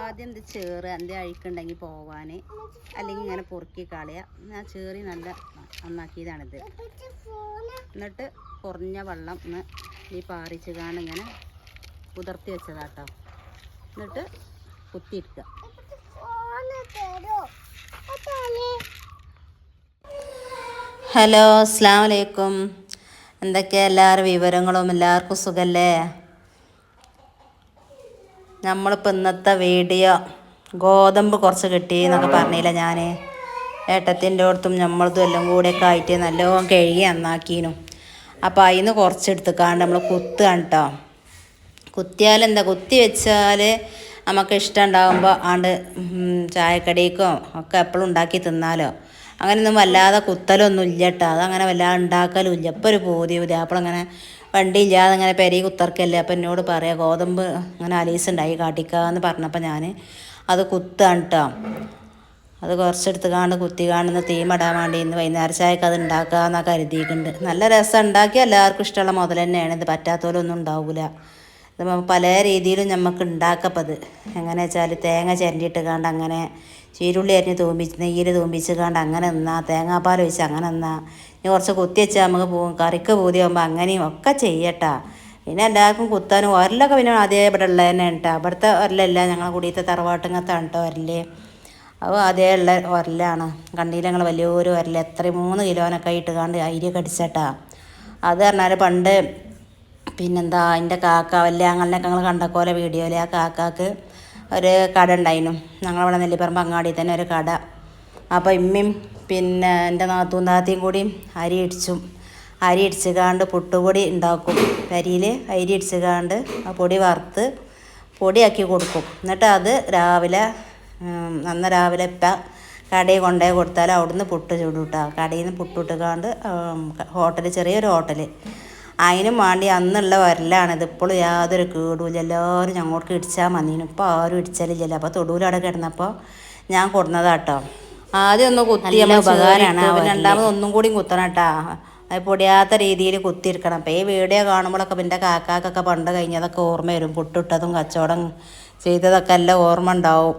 ആദ്യം ഇത് ചേറ് അതിന്റെ അഴുക്കുണ്ടെങ്കിൽ പോവാൻ അല്ലെങ്കിൽ ഇങ്ങനെ പൊറുക്കി കളയുക ഞാൻ ചേറി നല്ല നന്നാക്കിയതാണിത്. എന്നിട്ട് കുറഞ്ഞ വെള്ളം ഒന്ന് ഈ പാറിച്ച് കാണിങ്ങനെ കുതിർത്തി വെച്ചതാട്ടോ. എന്നിട്ട് കുത്തിയിടുക ഹലോ അസ്സാം വലൈക്കും എന്തൊക്കെയാ എല്ലാവരും വിവരങ്ങളും? എല്ലാവർക്കും സുഖല്ലേ? നമ്മളിപ്പോൾ ഇന്നത്തെ വീഡിയോ ഗോതമ്പ് കുറച്ച് കിട്ടി എന്നൊക്കെ പറഞ്ഞില്ല ഞാൻ ഏട്ടത്തിന്റെ അടുത്തും നമ്മളതും എല്ലാം കൂടെയൊക്കെ ആയിട്ട് നല്ലോണം കഴുകി നന്നാക്കീനു. അപ്പോൾ അതിൽ നിന്ന് കുറച്ച് എടുത്തുക്കാണ്ട് നമ്മൾ കുത്തുകയാണ് കേട്ടോ കുത്തിയാൽ എന്താ കുത്തി വെച്ചാൽ നമുക്ക് ഇഷ്ടം ഉണ്ടാകുമ്പോൾ ആണ്ട് ചായക്കടിക്കോ ഒക്കെ എപ്പോഴും ഉണ്ടാക്കി തിന്നാലോ. അങ്ങനെയൊന്നും വല്ലാതെ കുത്തലൊന്നും ഇല്ല കേട്ടോ അതങ്ങനെ വല്ലാതെ ഉണ്ടാക്കലും ഇല്ല ഇപ്പോൾ ഒരു പൂതി പുതിയാപ്പിളങ്ങനെ വണ്ടി ഇല്ലാതെ അങ്ങനെ പെരി കുത്തർക്കല്ലേ? അപ്പം എന്നോട് പറയാം ഗോതമ്പ് അങ്ങനെ അലീസുണ്ടായി കാട്ടിക്കാന്ന് പറഞ്ഞപ്പോൾ ഞാൻ അത് കുത്താണ് കേട്ടോ അത് കുറച്ചെടുത്ത് കാണുന്ന കുത്തി കാണുന്ന തീമടാൻ വേണ്ടി ഇന്ന് വൈകുന്നേരം ചായക്ക് അത് ഉണ്ടാക്കാന്നൊക്കെ കരുതിയിട്ടുണ്ട് നല്ല രസം ഉണ്ടാക്കി എല്ലാവർക്കും ഇഷ്ടമുള്ള മുതൽ തന്നെയാണ്. ഇത് പറ്റാത്തവരൊന്നും ഉണ്ടാവില്ല ഇത് പല രീതിയിലും നമുക്ക് ഉണ്ടാക്കപ്പത്. എങ്ങനെ വെച്ചാൽ തേങ്ങ ചിരണ്ടിയിട്ട് കാണ്ട് അങ്ങനെ ചീരുള്ളി അരിഞ്ഞ് തൂമ്പിച്ച് നെയ്യിൽ തൂമ്പിച്ച് കണ്ട് അങ്ങനെ നിന്നാ തേങ്ങാപ്പാൽ ഒഴിച്ച് അങ്ങനെ നിന്നാ. ഇനി കുറച്ച് കുത്തി വെച്ചാൽ നമുക്ക് പോകും കറിക്ക് പൂതിയാകുമ്പോൾ അങ്ങനെയും ഒക്കെ ചെയ്യട്ടാ. പിന്നെ എല്ലാവർക്കും കുത്താനും ഒരലൊക്കെ പിന്നെ അതേ ഇവിടെ ഉള്ളത് തന്നെ കേട്ടോ ഇവിടുത്തെ ഒരലല്ല ഞങ്ങൾ കുടിയത്തെ തറവാട്ടുങ്ങത്താണ് കേട്ടോ ഒരൽ അപ്പോൾ അതേ ഉള്ള ഒരലാണ് കണ്ടില്ല ഞങ്ങൾ വലിയൊരു ഒരൽ എത്ര മൂന്ന് കിലോനൊക്കെ ആയിട്ട് കണ്ട് അരിയൊക്കെ അടിച്ചട്ടാ. അത് പറഞ്ഞാൽ പണ്ട് പിന്നെന്താ അതിന്റെ കാക്ക വല്ല അങ്ങനെയൊക്കെ ഞങ്ങൾ കണ്ടക്കോലെ വീഡിയോയിൽ ആ കാക്കാക്ക് ഒരു കട ഉണ്ടായിരുന്നു ഞങ്ങളവിടെ നെല്ലിപ്പറമ്പ് അങ്ങാടി തന്നെ ഒരു കട. അപ്പോൾ ഇമ്മയും പിന്നെ എന്റെ നാത്തും താത്തയും കൂടി അരി ഇടിച്ചും. അരി ഇടിച്ച് കാണ്ട് പുട്ടുപൊടി ഉണ്ടാക്കും. അരിയിൽ അരി ഇടിച്ച് കാണ്ട് ആ പൊടി വറുത്ത് പൊടിയാക്കി കൊടുക്കും. എന്നിട്ട് അത് രാവിലെ അന്ന് രാവിലെ ഇപ്പം കടയിൽ കൊണ്ടുപോയി കൊടുത്താൽ അവിടുന്ന് പുട്ട് ചൂടുട്ടാ കടയിൽ നിന്ന് പുട്ടിട്ട് കാണ്ട് ഹോട്ടൽ ചെറിയൊരു ഹോട്ടൽ അതിനും വേണ്ടി അന്നുള്ള വരലാണിത്. ഇപ്പോഴും യാതൊരു കേടുമില്ല. എല്ലാവരും ഞങ്ങൾക്ക് ഇടിച്ചാൽ മതിനും ഇപ്പോൾ ആരും ഇടിച്ചാലില്ലല്ലോ അപ്പോൾ തൊടുവിലവിടെ കിടന്നപ്പോൾ ഞാൻ കൊടുന്നതാട്ടോ. ആദ്യം ഒന്ന് കുത്തി നമ്മൾ ഉപകാരമാണ് രണ്ടാമത് ഒന്നും കൂടി കുത്തണം കേട്ടാ. അത് പൊടിയാത്ത രീതിയിൽ കുത്തിയിരിക്കണം. അപ്പോൾ ഈ വീഡിയോ കാണുമ്പോഴൊക്കെ പിന്നെ കാക്കാക്കൊക്കെ പണ്ട് കഴിഞ്ഞതൊക്കെ ഓർമ്മ വരും. പൊട്ടിട്ടതും കച്ചവടം ചെയ്തതൊക്കെ എല്ലാം ഓർമ്മ ഉണ്ടാവും.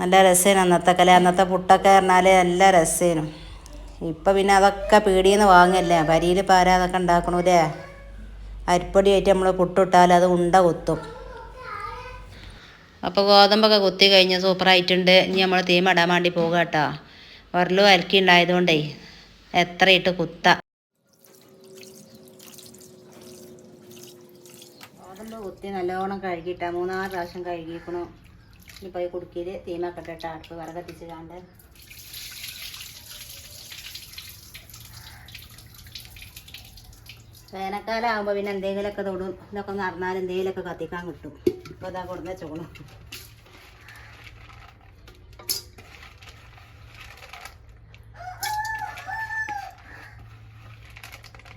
നല്ല രസേനും അന്നത്തെ കല. അന്നത്തെ പുട്ടൊക്കെ പറഞ്ഞാൽ നല്ല രസേനു. ഇപ്പം പിന്നെ അതൊക്കെ പീടിയിൽ നിന്ന് വാങ്ങല്ലേ? പരിയിൽ പാര അതൊക്കെ ഉണ്ടാക്കണൂലേ അരിപ്പൊടി ആയിട്ട് നമ്മൾ പുട്ടിട്ടാൽ അത് ഉണ്ട കുത്തും. അപ്പോൾ ഗോതമ്പൊക്കെ കുത്തി കഴിഞ്ഞ് സൂപ്പറായിട്ടുണ്ട്. ഇനി നമ്മൾ തീമടാൻ വേണ്ടി പോകുക കേട്ടോ വരലും അലക്കി ഉണ്ടായതുകൊണ്ടേ എത്രയിട്ട് ഇട്ട് കുത്ത. ഗോതമ്പ് കുത്തി നല്ലോണം കഴുകിയിട്ടാ. മൂന്നാൽ പ്രാവശ്യം കഴുകിക്കണു ഇനി ഈ കുടുക്കിയിൽ തീമൊക്കെ ഇട്ടിട്ട് അടുപ്പ് വിറകത്തിച്ച് കാണ്ട്. വേനൽക്കാലം ആകുമ്പോൾ പിന്നെ എന്തെങ്കിലുമൊക്കെ തൊടും. ഇതൊക്കെ നടന്നാൽ എന്തെങ്കിലുമൊക്കെ കത്തിക്കാൻ കിട്ടും. ഇപ്പോൾ ഇതാ കൊടുന്ന ചോളും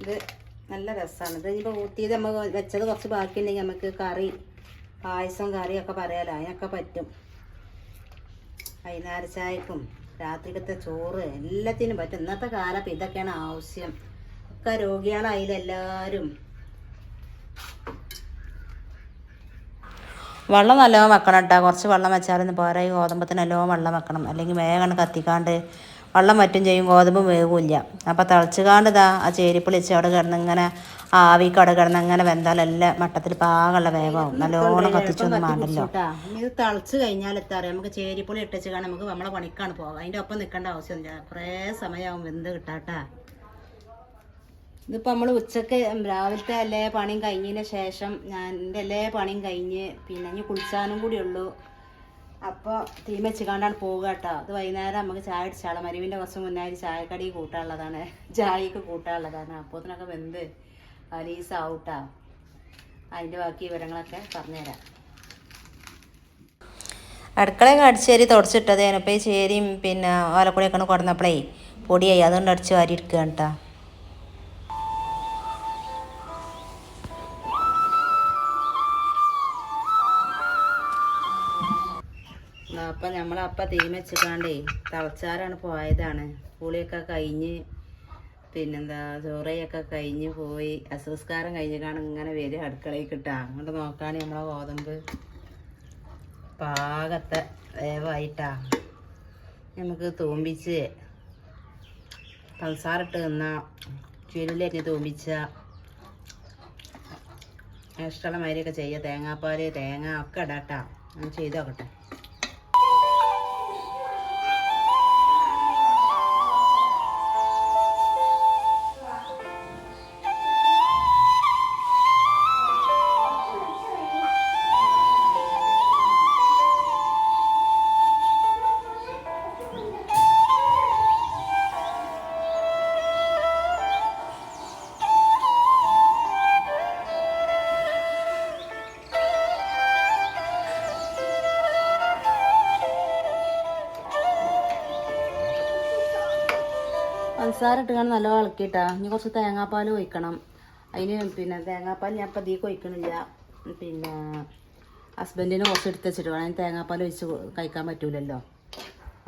ഇത് നല്ല രസമാണ് ഇത് ഇനിയിപ്പോൾ ഊത്തിയത് നമ്മൾ വെച്ചത് കുറച്ച് ബാക്കിയുണ്ടെങ്കിൽ നമുക്ക് കറി പായസം കറിയൊക്കെ പറയാലോ. അതിനൊക്കെ പറ്റും. വൈകുന്നേര ചായക്കും രാത്രിക്കത്തെ ചോറ് എല്ലാത്തിനും പറ്റും. ഇന്നത്തെ കാലത്ത് ഇതൊക്കെയാണ് ആവശ്യം. ഒക്കെ രോഗികളായില്ല എല്ലാവരും വെള്ളം നല്ലോണം വെക്കണം കേട്ടോ. കുറച്ച് വെള്ളം വെച്ചാലൊന്നും പോരാ. ഈ ഗോതമ്പത്തിന് നല്ലോണം വെള്ളം വെക്കണം. അല്ലെങ്കിൽ വേഗം കത്തിക്കാണ്ട് വെള്ളം വറ്റും ചെയ്യും. ഗോതമ്പ് വേവില്ല അപ്പോൾ തിളച്ചുകാണ്ട് ഇതാ ആ ചേരിപ്പൊളിച്ച് അവിടെ കിടന്ന് ഇങ്ങനെ ആവിക്ക് അവിടെ കിടന്ന് അങ്ങനെ വെന്താൽ എല്ലാം മട്ടത്തിൽ പാകമുള്ള വേഗമാവും നല്ലോണം കത്തിച്ചൊന്നും വേണ്ടല്ലോ. ഇത് തിളച്ച് കഴിഞ്ഞാൽ എത്താ അറിയാം? നമുക്ക് ചേരിപ്പൊളി ഇട്ടിച്ച് കാണാൻ നമുക്ക് നമ്മളെ പണിക്കാണ് പോകാം അതിന്റെ ഒപ്പം നിൽക്കേണ്ട ആവശ്യമില്ല. കുറേ സമയമാവും വെന്ത് കിട്ടാട്ടാ. ഇതിപ്പോൾ നമ്മൾ ഉച്ചയ്ക്ക് രാവിലത്തെ എല്ലാ പണിയും കഴിഞ്ഞതിന് ശേഷം ഞാൻ എന്റെ എല്ലാ പണിയും കഴിഞ്ഞ് പിന്നെ ഇനി കുളിച്ചാനും കൂടി ഉള്ളൂ. അപ്പോൾ തീം വെച്ച് കണ്ടാണ് പോവുക കേട്ടോ. അത് വൈകുന്നേരം നമുക്ക് ചായ അടിച്ചാളാം മരുവിന്റെ കുറച്ച് മുന്നേ ചായക്കടി കൂട്ടാനുള്ളതാണ്. ചായക്ക് കൂട്ടാനുള്ളതാണ്. അപ്പോൾ ഇതിനൊക്കെ വെന്ത് അലീസ് ആവട്ടാ. അതിന്റെ ബാക്കി വിവരങ്ങളൊക്കെ പറഞ്ഞുതരാം. അടുക്കളയൊക്കെ അടിച്ചേരി തുടച്ചിട്ടത് ഇപ്പോൾ ഈ ചേരിയും പിന്നെ ഓലക്കുടിയൊക്കെ കൊടുന്നപ്പോഴേ പൊടിയായി. അതുകൊണ്ട് അടിച്ച് വാരി എടുക്കുക കേട്ടോ. അപ്പം നമ്മളപ്പം വെച്ചിട്ടാണ്ടേ തിളച്ചാറാണ് പോയതാണ്. പുളിയൊക്കെ കഴിഞ്ഞ് പിന്നെന്താ ചോറയൊക്കെ കഴിഞ്ഞ് പോയി. അസുസ്കാരം കഴിഞ്ഞിട്ടാണ് ഇങ്ങനെ വരിക അടുക്കളയിൽ കിട്ടുക അങ്ങോട്ട് നോക്കാണ് നമ്മളെ ഗോതമ്പ് പാകത്തെ വേവായിട്ടാ. നമുക്ക് തൂമ്പിച്ച് പഞ്ചസാര നിന്ന ചുരുലേക്ക് തൂമ്പിച്ച ഇഷ്ടമുള്ള മാതിരിയൊക്കെ ചെയ്യുക. തേങ്ങാപ്പാൽ തേങ്ങ ഒക്കെ ഇടാട്ടാ. ഞാൻ ചെയ്ത് പഞ്ചസാര ഇട്ടുകൊണ്ട് നല്ല ഇളക്കിയിട്ടാ. ഇനി കുറച്ച് തേങ്ങാപ്പാൽ ഒഴിക്കണം. അതിന് പിന്നെ തേങ്ങാപ്പാൽ ഞാൻ ഇപ്പം ഇതിലേക്ക് ഒഴിക്കണില്ല പിന്നെ ഹസ്ബൻഡിന് കുറച്ച് എടുത്ത് വെച്ചിട്ട് വേണം. തേങ്ങാപ്പാൽ ഒഴിച്ച് കഴിക്കാൻ പറ്റൂലല്ലോ.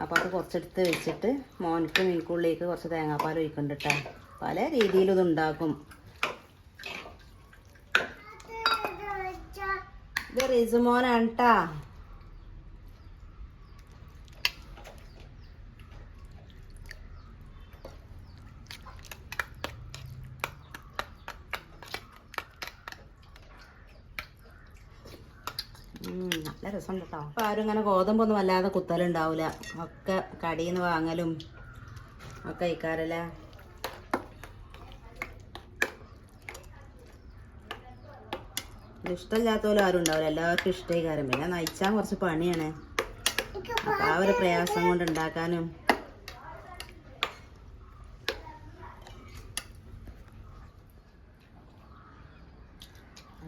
അപ്പോൾ അത് കുറച്ചെടുത്ത് വെച്ചിട്ട് മോനക്ക് മീൻകുള്ളിലേക്ക് കുറച്ച് തേങ്ങാപ്പാൽ ഒഴിക്കുന്നുണ്ട് കേട്ടോ പല രീതിയിലും ഇത് ഉണ്ടാക്കും. ഇത് റിസുമോനാണ് കേട്ടാ രസമുണ്ട് കേട്ടോ ഇപ്പം ആരും ഇങ്ങനെ ഗോതമ്പൊന്നും വല്ലാതെ കുത്തലുണ്ടാവില്ല ഒക്കെ കടിയിൽ നിന്ന് വാങ്ങലും ഒക്കെ കഴിക്കാറല്ലേ ഇത് ഇഷ്ടമില്ലാത്തവരും ആരും ഉണ്ടാവില്ല എല്ലാവർക്കും ഇഷ്ടമായി കാര്യം പിന്നെ നയിച്ചാൽ കുറച്ച് പണിയാണ്. ആ ഒരു പ്രയാസം കൊണ്ട് ഉണ്ടാക്കാനും.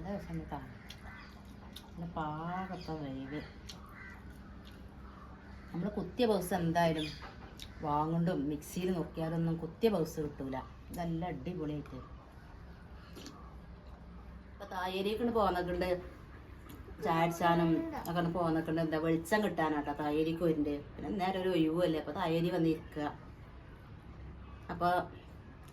രസം കേട്ടോ നല്ല പാകത്ത വേവ് നമ്മൾ കുത്തിയ ബൗസ് എന്തായാലും വാങ്ങണ്ടും മിക്സിയിൽ നോക്കിയാലൊന്നും കുത്തിയ ബൗസ് കിട്ടൂല. നല്ല അടിപൊളിയായിട്ട്. ഇപ്പൊ തായേരിക്ക് ചായ ചാടിച്ചാനും ഒക്കെ പോന്നൊക്കെണ്ട് എന്താ വെളിച്ചം കിട്ടാനാട്ടോ തായേരിക്ക് വരുന്നുണ്ട് പിന്നെ നേരെ ഒരു ഒഴിവുമല്ലേ അപ്പൊ തായേരി വന്നിരിക്കുക. അപ്പോൾ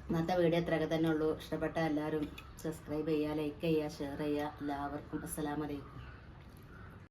ഇന്നത്തെ വീഡിയോ ഇത്രയൊക്കെ തന്നെ ഉള്ളൂ. ഇഷ്ടപ്പെട്ട എല്ലാവരും സബ്സ്ക്രൈബ് ചെയ്യുക ലൈക്ക് ചെയ്യുക ഷെയർ ചെയ്യുക. എല്ലാവർക്കും അസ്സലാമലൈക്കും